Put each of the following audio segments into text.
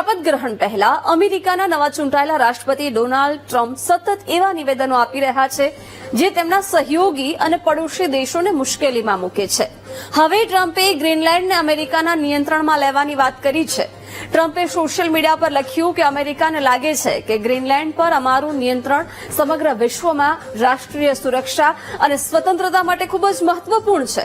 શપથ ગ્રહણ પહેલા અમેરિકાના નવા ચૂંટાયેલા રાષ્ટ્રપતિ ડોનાલ્ડ ટ્રમ્પ સતત એવા નિવેદનો આપી રહ્યા છે જે તેમના સહયોગી અને પડોશી દેશોને મુશ્કેલીમાં મૂકે છે. હવે ટ્રમ્પે ગ્રીનલેન્ડને અમેરિકાના નિયંત્રણમાં લેવાની વાત કરી છે. ટ્રમ્પે સોશિયલ મીડિયા પર લખ્યું કે અમેરિકાને લાગે છે કે ગ્રીનલેન્ડ પર અમારું નિયંત્રણ સમગ્ર વિશ્વમાં રાષ્ટ્રીય સુરક્ષા અને સ્વતંત્રતા માટે ખૂબ જ મહત્વપૂર્ણ છે.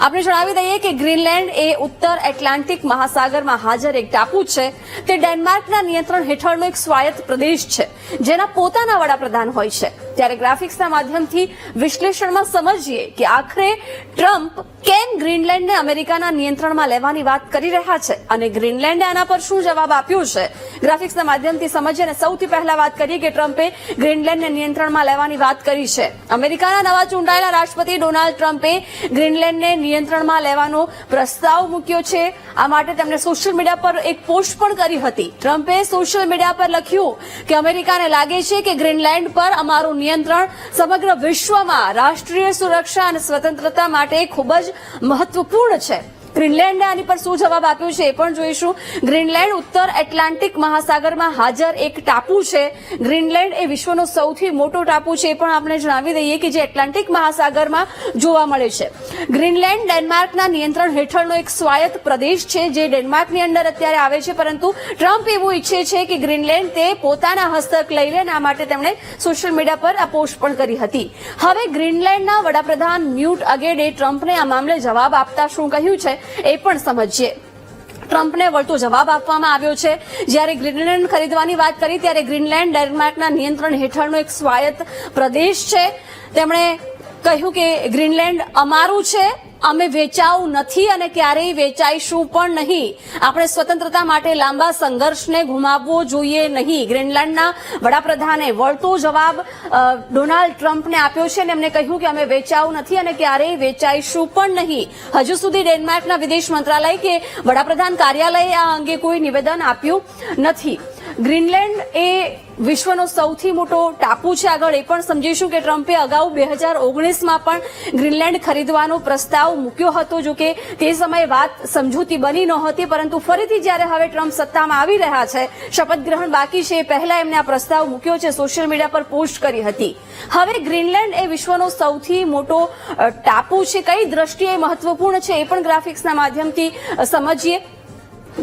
આપણે જણાવી દઈએ કે ગ્રીનલેન્ડ એ ઉત્તર એટલાન્ટિક મહાસાગરમાં હાજર એક ટાપુ છે. તે ડેનમાર્કના નિયંત્રણ હેઠળનો એક સ્વાયત્ત પ્રદેશ છે, જેના પોતાના વડાપ્રધાન હોય છે. ત્યારે ગ્રાફિક્સના માધ્યમથી વિશ્લેષણમાં સમજીએ કે આખરે ટ્રમ્પ કેમ ગ્રીનલેન્ડને અમેરિકાના નિયંત્રણમાં લેવાની વાત કરી રહ્યા છે અને ગ્રીનલેન્ડે આના પર શું જવાબ આપ્યો છે? ગ્રાફિક્સના માધ્યમથી સમજીએ અને સૌથી પહેલા વાત કરીએ કે ટ્રમ્પે ગ્રીનલેન્ડને નિયંત્રણમાં લેવાની વાત કરી છે. અમેરિકાના નવા ચૂંટાયેલા રાષ્ટ્રપતિ ડોનાલ્ડ ટ્રમ્પે ગ્રીનલેન્ડને નિયંત્રણમાં લેવાનો પ્રસ્તાવ મૂક્યો છે. આ માટે તેમણે સોશિયલ મીડિયા પર એક પોસ્ટ પણ કરી હતી. ટ્રમ્પે સોશિયલ મીડિયા પર લખ્યું કે અમેરિકાને લાગે છે કે ગ્રીનલેન્ડ પર અમારું નિયંત્રણ સમગ્ર વિશ્વમાં રાષ્ટ્રીય સુરક્ષા અને સ્વતંત્રતા માટે ખૂબ જ મહત્વપૂર્ણ છે. ગ્રીનલેન્ડે આની પર શું જવાબ આપ્યો છે એ પણ જોઈશું. ગ્રીનલેન્ડ ઉત્તર એટલાન્ટિક મહાસાગરમાં હાજર એક ટાપુ છે. ગ્રીનલેન્ડ એ વિશ્વનો સૌથી મોટો ટાપુ છે એ પણ આપણે જણાવી દઈએ કે જે એટલાન્ટિક મહાસાગરમાં જોવા મળે છે. ગ્રીનલેન્ડ ડેનમાર્કના નિયંત્રણ હેઠળનો એક સ્વાયત્ત પ્રદેશ છે જે ડેનમાર્કની અંદર અત્યારે આવે છે, પરંતુ ટ્રમ્પ એવું ઈચ્છે છે કે ગ્રીનલેન્ડ તે પોતાના હસ્તક લઈ લે આ માટે તેમણે સોશિયલ મીડિયા પર આ પોસ્ટ પણ કરી હતી. હવે ગ્રીનલેન્ડના વડાપ્રધાન મ્યુટ અગેડે ટ્રમ્પને આ મામલે જવાબ આપતા શું કહ્યું છે? એ પણ સમજીએ. ટ્રમ્પને વળતો જવાબ આપવામાં આવ્યો છે. જ્યારે ગ્રીનલેન્ડ ખરીદવાની વાત કરી, ત્યારે ગ્રીનલેન્ડ ડેનમાર્કના નિયંત્રણ હેઠળનો એક સ્વાયત્ત પ્રદેશ છે. તેમણે કહ્યું કે ગ્રીનલેન્ડ અમારું છે, અમે વેચાવું નથી અને ક્યારેય વેચાઈશું પણ નહીં. આપણે સ્વતંત્રતા માટે લાંબા સંઘર્ષને ગુમાવવો જોઈએ નહીં. ગ્રીનલેન્ડના વડાપ્રધાને વળતો જવાબ ડોનાલ્ડ ટ્રમ્પને આપ્યો છે અને એમને કહ્યું કે અમે વેચાવું નથી અને ક્યારેય વેચાઈશું પણ નહીં. હજુ સુધી ડેનમાર્કના વિદેશ મંત્રાલય કે વડાપ્રધાન કાર્યાલયે આ અંગે કોઈ નિવેદન આપ્યું નથી. ગ્રીનલેન્ડ એ વિશ્વનો સૌથી મોટો ટાપુ છે આગળ એ પણ સમજીશું કે ટ્રમ્પે અગાઉ બે હજાર ઓગણીસમાં પણ ગ્રીનલેન્ડ ખરીદવાનો પ્રસ્તાવ મૂક્યો હતો, જો કે તે સમયે વાત સમજૂતી બની નહોતી, પરંતુ ફરીથી જ્યારે હવે ટ્રમ્પ સત્તામાં આવી રહ્યા છે, શપથ ગ્રહણ બાકી છે એ પહેલા એમને આ પ્રસ્તાવ મૂક્યો છે, સોશિયલ મીડિયા પર પોસ્ટ કરી હતી. હવે ગ્રીનલેન્ડ એ વિશ્વનો સૌથી મોટો ટાપુ છે, કઈ દ્રષ્ટિએ મહત્વપૂર્ણ છે એ પણ ગ્રાફિક્સના માધ્યમથી સમજીએ.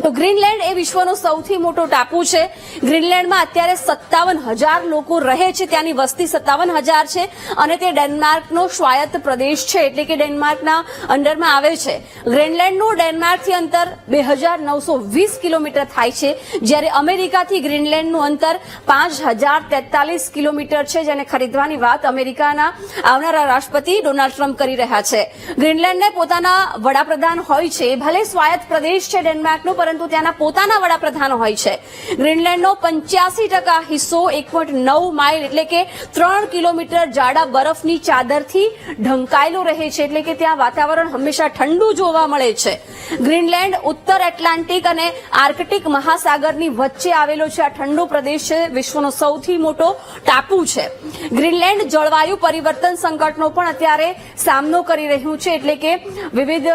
તો ગ્રીનલેન્ડ એ વિશ્વનો સૌથી મોટો ટાપુ છે. ગ્રીનલેન્ડમાં અત્યારે સત્તાવન હજાર લોકો રહે છે. ત્યાંની વસ્તી સત્તાવન હજાર છે અને તે ડેનમાર્કનો સ્વાયત્ત પ્રદેશ છે, એટલે કે ડેનમાર્કના અંડરમાં આવે છે. ગ્રીનલેન્ડનું ડેનમાર્કથી અંતર બે હજાર નવસો વીસ કિલોમીટર થાય છે. જ્યારે અમેરિકાથી ગ્રીનલેન્ડનું અંતર પાંચ હજાર તેતાલીસ કિલોમીટર છે. જેને ખરીદવાની વાત અમેરિકાના આવનારા રાષ્ટ્રપતિ ડોનાલ્ડ ટ્રમ્પ કરી રહ્યા છે. ગ્રીનલેન્ડને પોતાના વડાપ્રધાન હોય છે. ભલે સ્વાયત્ત પ્રદેશ છે ડેનમાર્કનો પરંતુ ત્યાંના પોતાના વડાપ્રધાન હોય છે. ગ્રીનલેન્ડનો પંચ્યાસી ટકા હિસ્સો એક નવ માઇલ એટલે કે ત્રણ કિલોમીટર જાડા બરફની ચાદરથી ઢંકાયેલો રહે છે. એટલે કે ત્યાં વાતાવરણ હંમેશા ઠંડુ જોવા મળે છે. ગ્રીનલેન્ડ ઉત્તર એટલાન્ટિક અને આર્કટિક મહાસાગરની વચ્ચે આવેલો છે. આ ઠંડો પ્રદેશ છે. વિશ્વનો સૌથી મોટો ટાપુ છે. ગ્રીનલેન્ડ જળવાયુ પરિવર્તન સંકટનો પણ અત્યારે સામનો કરી રહ્યું છે. એટલે કે વિવિધ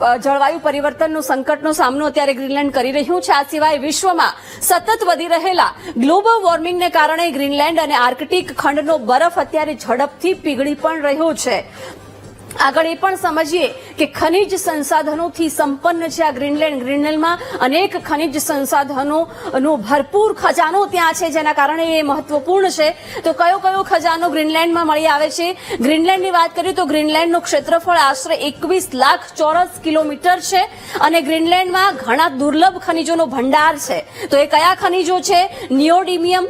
જળવાયુ પરિવર્તનનો સંકટનો સામનો અત્યારે ગ્રીનલેન્ડ કરી રહ્યું છે. આ સિવાય વિશ્વમાં સતત વધી રહેલા ગ્લોબલ વોર્મિંગને કારણે ગ્રીનલેન્ડ અને આર્કટિક ખંડનો બરફ અત્યારે ઝડપથી પીગળી પણ રહ્યો છે. આગળ એ પણ સમજીએ કે ખનિજ સંસાધનોથી સંપન્ન છે આ ગ્રીનલેન્ડ. ગ્રીનલેન્ડમાં અનેક ખનિજ સંસાધનોનો ભરપૂર ખજાનો ત્યાં છે, જેના કારણે એ મહત્વપૂર્ણ છે. તો કયો કયો ખજાનો ગ્રીનલેન્ડમાં મળી આવે છે? ગ્રીનલેન્ડની વાત કરીએ તો ગ્રીનલેન્ડનું ક્ષેત્રફળ આશરે એકવીસ લાખ ચોરસ કિલોમીટર છે અને ગ્રીનલેન્ડમાં ઘણા દુર્લભ ખનિજોનો ભંડાર છે. તો એ કયા ખનિજો છે? નિયોડિમિયમ,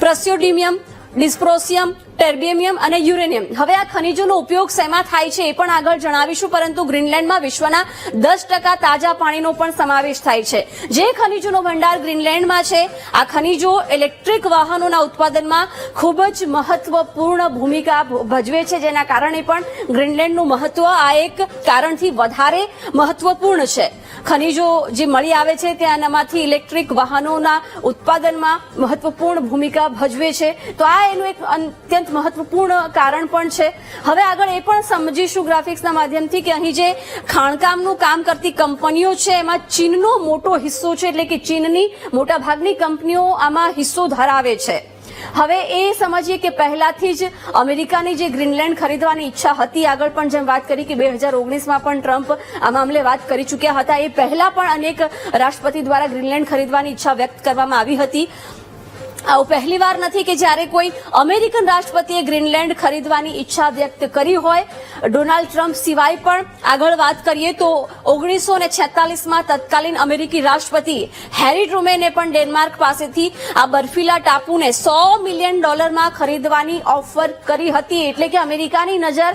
પ્રસ્યોડિમિયમ, ડિસ્પ્રોસિયમ ટેર્બિયમિયમ અને યુરેનિયમ. હવે આ ખનિજોનો ઉપયોગ શેમાં થાય છે એ પણ આગળ જણાવીશું, પરંતુ ગ્રીનલેન્ડમાં વિશ્વના દસ ટકા તાજા પાણીનો પણ સમાવેશ થાય છે. જે ખનિજોનો ભંડાર ગ્રીનલેન્ડમાં છે, આ ખનિજો ઇલેક્ટ્રિક વાહનોના ઉત્પાદનમાં ખૂબ જ મહત્વપૂર્ણ ભૂમિકા ભજવે છે. જેના કારણે પણ ગ્રીનલેન્ડનું મહત્વ આ એક કારણથી વધારે મહત્વપૂર્ણ છે. ખનિજો જે મળી આવે છે ત્યાંમાંથી ઇલેક્ટ્રિક વાહનોના ઉત્પાદનમાં મહત્વપૂર્ણ ભૂમિકા ભજવે છે. તો આ એનું એક અત્યંત અત્યંત મહત્વપૂર્ણ કારણ પણ છે. હવે આગળ એ પણ સમજીશું ગ્રાફિક્સના માધ્યમથી કે અહીં જે ખાણકામનું કામ કરતી કંપનીઓ છે, એમાં ચીનનો મોટો હિસ્સો છે એટલે કે ચીનની મોટા ભાગની કંપનીઓ આમાં હિસ્સો ધરાવે છે. હવે એ સમજીએ કે પહેલાથી જ અમેરિકાની જે ગ્રીનલેન્ડ ખરીદવાની ઈચ્છા હતી, આગળ પણ જેમ વાત કરી કે બે હજાર ઓગણીસમાં પણ ટ્રમ્પ આ મામલે વાત કરી ચૂક્યા હતા, એ પહેલા પણ અનેક રાષ્ટ્રપતિ દ્વારા ગ્રીનલેન્ડ ખરીદવાની ઈચ્છા વ્યક્ત કરવામાં આવી હતી. આવું પહેલી વાર નથી કે જ્યારે કોઈ અમેરિકન રાષ્ટ્રપતિએ ગ્રીનલેન્ડ ખરીદવાની ઈચ્છા વ્યક્ત કરી હોય. ડોનાલ્ડ ટ્રમ્પ સિવાય પણ આગળ વાત કરીએ તો ઓગણીસો ને છેતાલીસમાં તત્કાલીન અમેરિકી રાષ્ટ્રપતિ હેરી ટ્રુમેને પણ ડેનમાર્ક પાસેથી આ બર્ફીલા ટાપુને સો મિલિયન ડોલરમાં ખરીદવાની ઓફર કરી હતી. એટલે કે અમેરિકાની નજર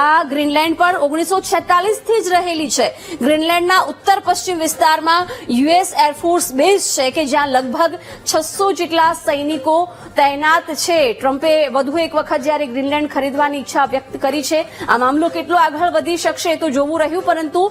આ ગ્રીનલેન્ડ પર ઓગણીસો છેતાલીસથી જ રહેલી છે. ગ્રીનલેન્ડના ઉત્તર પશ્ચિમ વિસ્તારમાં યુએસ એરફોર્સ બેઝ છે કે જ્યાં લગભગ છસો જેટલા સૈનિકો તૈનાત છે. ટ્રમ્પે વધુ એક વખત જ્યારે ગ્રીનલેન્ડ ખરીદવાની ઈચ્છા વ્યક્ત કરી છે, આ મામલો કેટલો આગળ વધી શકશે તો જોવું રહ્યું, પરંતુ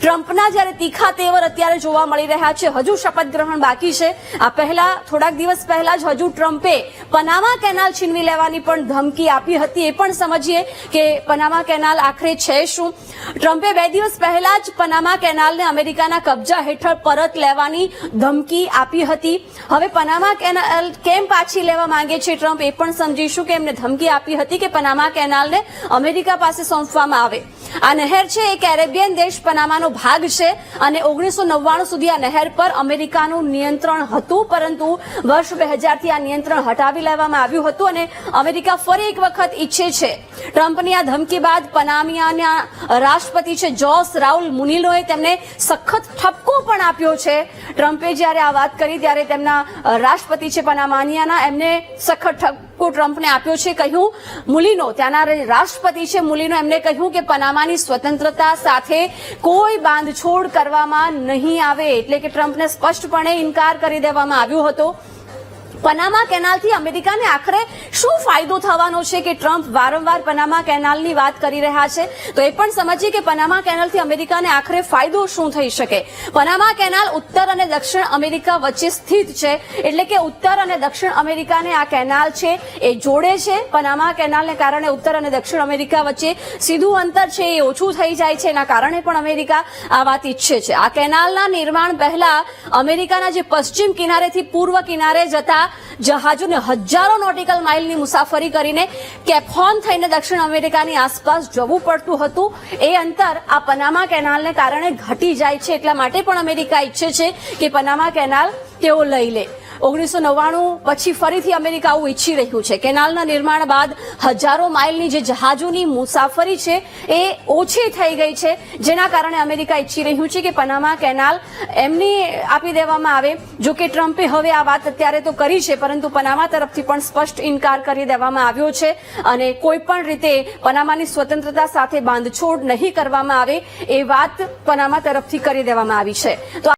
ટ્રમ્પના જ્યારે તીખા તેવર અત્યારે જોવા મળી રહ્યા છે, હજુ શપથ ગ્રહણ બાકી છે. આ પહેલા, થોડાક દિવસ પહેલા જ હજુ ટ્રમ્પે પનામા કેનાલ છીનવી લેવાની પણ ધમકી આપી હતી. એ પણ સમજીએ કે પનામા કેનાલ આખરે છે શું? ટ્રમ્પે બે દિવસ પહેલા જ પનામા કેનાલને અમેરિકાના કબજા હેઠળ પરત લેવાની ધમકી આપી હતી. હવે પનામા કેનાલ કેમ પાછી લેવા માંગે છે ટ્રમ્પ એ પણ સમજીશું કે એમને ધમકી આપી હતી કે પનામા કેનાલને અમેરિકા પાસે સોંપવામાં આવે. આ નહેર છે, એ કેરેબિયન દેશ પનામાનો ભાગ છે અને ઓગણીસો નવ્વાણું સુધી આ નહેર પર અમેરિકાનું નિયંત્રણ હતું, પરંતુ વર્ષ બે હજારથી આ નિયંત્રણ હટાવી લેવામાં આવ્યું હતું અને અમેરિકા ફરી એક વખત ઈચ્છે છે. ટ્રમ્પની આ ધમકી બાદ પનામિયાના રાષ્ટ્રપતિ છે, જોસ રાઉલ મુનિલોએ તેમને સખત ઠપકો પણ આપ્યો છે. ટ્રમ્પે જ્યારે આ વાત કરી, ત્યારે તેમના રાષ્ટ્રપતિ છે, પનામાનિયાના, એમને સખત ઠપકો ટ્રમ્પને આપ્યો છે. કહ્યું મુલીનો ત્યાંના રાષ્ટ્રપતિ છે મુલીનો એમને કહ્યું કે પનામાની સ્વતંત્રતા સાથે કોઈ બાંધછોડ કરવામાં નહીં આવે, એટલે કે ટ્રમ્પને સ્પષ્ટપણે ઇનકાર કરી દેવામાં આવ્યો હતો. પનામા કેનાલથી અમેરિકાને આખરે શું ફાયદો થવાનો છે કે ટ્રમ્પ વારંવાર પનામા કેનાલની વાત કરી રહ્યા છે? તો એ પણ સમજીએ કે પનામા કેનાલથી અમેરિકાને આખરે ફાયદો શું થઈ શકે? પનામા કેનાલ ઉત્તર અને દક્ષિણ અમેરિકા વચ્ચે સ્થિત છે. એટલે કે ઉત્તર અને દક્ષિણ અમેરિકાને આ કેનાલ છે, એ જોડે છે. પનામા કેનાલને કારણે ઉત્તર અને દક્ષિણ અમેરિકા વચ્ચે સીધું અંતર છે, એ ઓછું થઈ જાય છે. એના કારણે પણ અમેરિકા આ વાત ઈચ્છે છે. આ કેનાલના નિર્માણ પહેલા અમેરિકાના જે પશ્ચિમ કિનારેથી પૂર્વ કિનારે જતા જહાજોને હજારો નોટિકલ માઇલની મુસાફરી કરીને કેપહોન થઈને દક્ષિણ અમેરિકાની આસપાસ જવું પડતું હતું. એ અંતર આ પનામા કેનાલને કારણે ઘટી જાય છે એટલા માટે પણ અમેરિકા ઈચ્છે છે કે પનામા કેનાલ તેઓ લઈ લે. ઓગણીસો નવ્વાણું પછી ફરીથી અમેરિકા આવું ઈચ્છી રહ્યું છે. કેનાલના નિર્માણ બાદ હજારો માઇલની જે જહાજોની મુસાફરી છે એ ઓછી થઈ ગઈ છે. જેના કારણે અમેરિકા ઈચ્છી રહ્યું છે કે પનામા કેનાલ એમની આપી દેવામાં આવે. જો કે ટ્રમ્પે હવે આ વાત અત્યારે તો કરી છે, પરંતુ પનામા તરફથી પણ સ્પષ્ટ ઇનકાર કરી દેવામાં આવ્યો છે અને કોઈ પણ રીતે પનામાની સ્વતંત્રતા સાથે બાંધછોડ નહીં કરવામાં આવે એ વાત પનામા તરફથી કરી દેવામાં આવી છે. તો